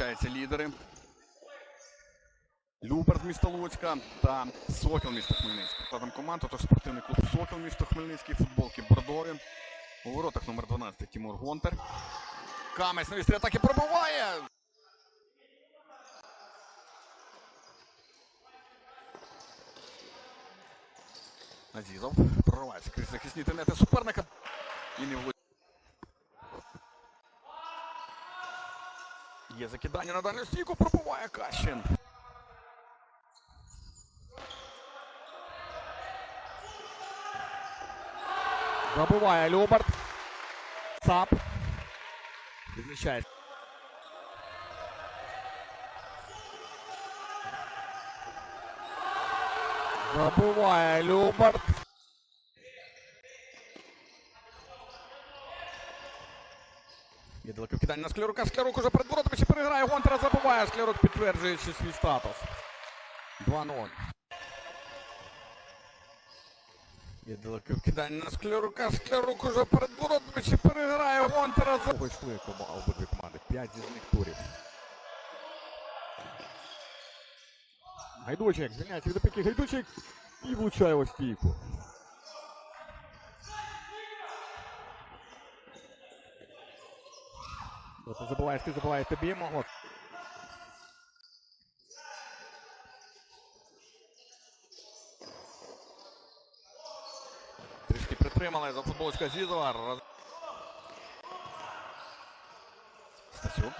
зустрічаються лідери. Любер з міста Луцька та Сокіл міста Хмельницький. Складом команд, отож спортивний клуб Сокіл місто Хмельницький, футболки бордові. У воротах номер 12 Тимур Гонтар. Камець на вістрі атаки пробиває. Азізов проривається крізь захисні тенети суперника. І не влучає. Є закидання на дальню стійку, пробиває Кащин. Забиває Любард. Цап. Відмічає. Забиває Любард. Є далеке вкидання на Склярука. Склярук уже перед воротами ще переграє. Гонтера забиває. Склярук підтверджуючи свій статус. 2-0. Є далеке вкидання на Склярука. Склярук уже перед воротами ще переграє. Гонтера за... Вийшли кома- обидві команди. П'ять зі них турів. Гайдучик, звільняється від опіки. Гайдучик і влучає у стійку. От ти забуваєш, ти забуваєш. Трішки притримали за футболочка Зізова. Стасюк.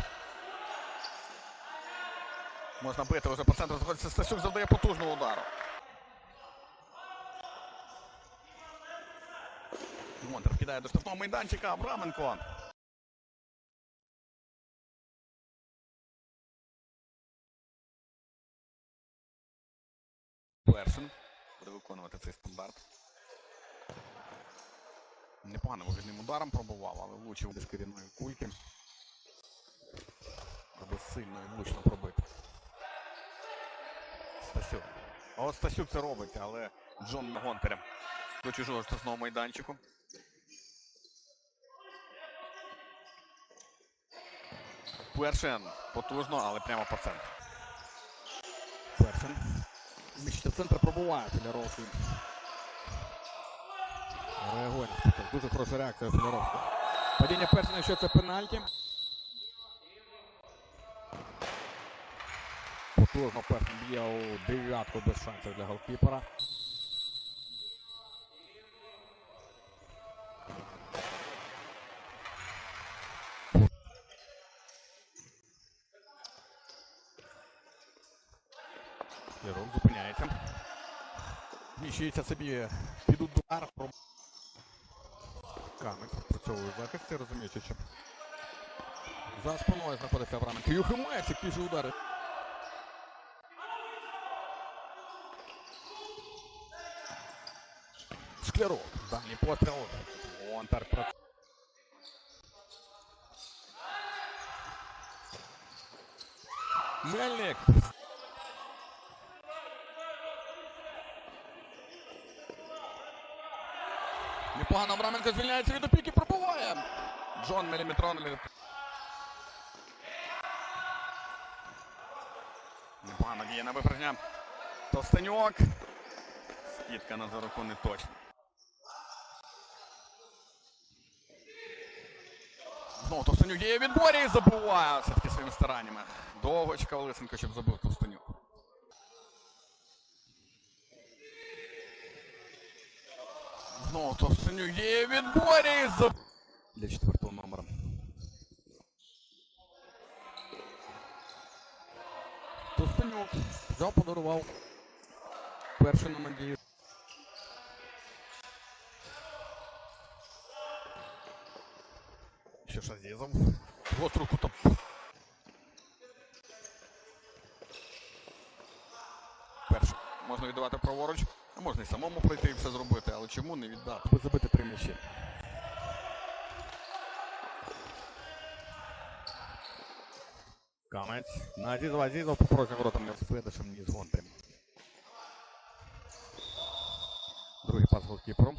Можна бити вже по центру знаходиться Стасюк, завдає потужного удару. Монтер кидає до штрафного майданчика. Абраменко. Першин буде виконувати цей стандарт. Непогано вигідним ударом пробував, але влучив без керівної кульки. Аби сильно і влучно пробити. Стасюк. От Стасюк це робить, але Джон Гонтарем до чужого штрафного майданчику. Першин потужно, але прямо по центру. Першин. В центр пробуває Філяровський. Реагує. Дуже хороша реакція Філяровського. Падіння Першина, що це пенальті. Потужно Першин б'є у дев'ятку без шансів для голкіпера. Лерон зупиняється. Собі під удар. Камик працьовує захист, розуміючи, що за спиною знаходиться Авраменко. Які ж удари. Шклярук. Дальній постріл. Гонтар працює. Мельник. Непогано Абраменко звільняється від опіки, пробуває. Джон міліметрон. Непогано діє на випередження. Товстенюк. Скидка на заруку не точна. Знову Товстенюк діє відборі і забуває все-таки своїми стараннями. Довго чекав Лисенко, щоб забив Товстенюк. Знову Товстенюк діє в відборі і заб... Для четвертого номера. Товстенюк взяв, подарував. Перший на надію. Ще ж Азізов. Гостру кутом. Перше. Можна віддавати праворуч, а можна і самому пройти і все зробити, але чому не віддати? Аби забити три м'ячі. Камець. На Азізова Азізов по порожнім воротам не з Федишем, ні з Гонтарем. Другий пас голкіперу.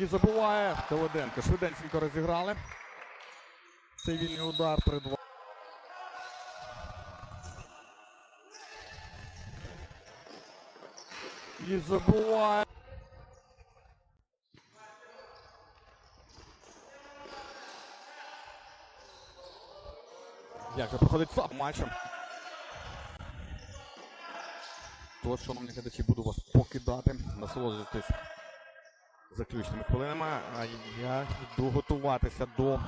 І забуває Давиденко. Швиденько розіграли. Цей вільний удар при І забуває. Як же проходить сам матчем? Тож, шановні глядачі, буду вас покидати, насолоджуйтесь заключними хвилинами, а я йду готуватися до.